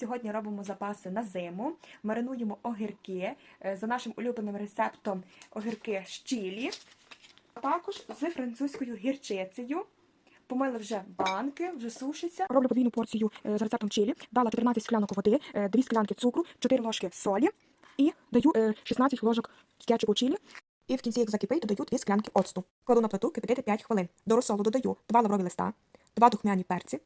Сьогодні робимо запаси на зиму, маринуємо огірки е, за нашим улюбленим рецептом огірки з чилі, а також з французькою гірчицею. Помили вже банки, вже сушиться. Роблю подвійну порцію е, за рецептом чилі. Дала 14 склянок води, 2 склянки цукру, 4 ложки солі і даю е, 16 ложок кетчупу чилі. І в кінці, як закипить, додаю 2 склянки оцту. Кладу на плиту кипятити 5 хвилин. До розсолу додаю 2 лаврові листа, 2 духмяні перці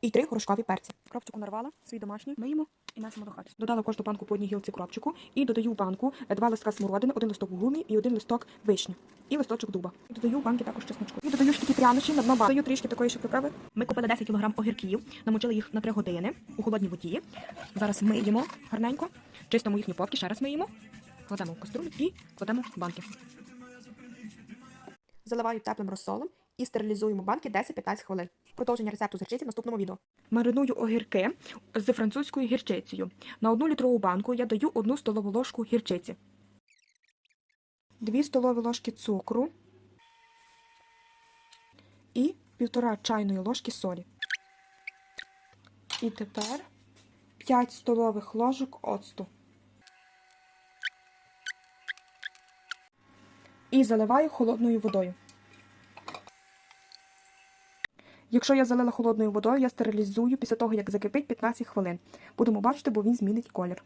і 3 горошкові перці. Кропчику нарвала, свій домашній, миємо і несемо до хати. Додала кожну банку по одній гілці кропчику і додаю в банку 2 листка смородини, один листок гумі і один листок вишні. І листочок дуба. І додаю в банки також чесночку. І додаю ж такі прянощі на дно банки. Додаю трішки такої ще приправи. Ми купили 10 кг огірків, намочили їх на 3 години у холодній воді. Зараз миємо гарненько, чистимо їхні попки, ще раз миємо, кладемо в каструлю і кладемо в банки. Заливаю теплим розсолом і стерилізуємо банки 10-15 хвилин. Продовження рецепту з гірчиці в наступному відео. Мариную огірки з французькою гірчицею. На одну літрову банку я даю одну столову ложку гірчиці, 2 столові ложки цукру і півтора чайної ложки солі. І тепер 5 столових ложок оцту. І заливаю холодною водою. Якщо я залила холодною водою, я стерилізую після того, як закипить 15 хвилин. Будемо бачити, бо він змінить колір.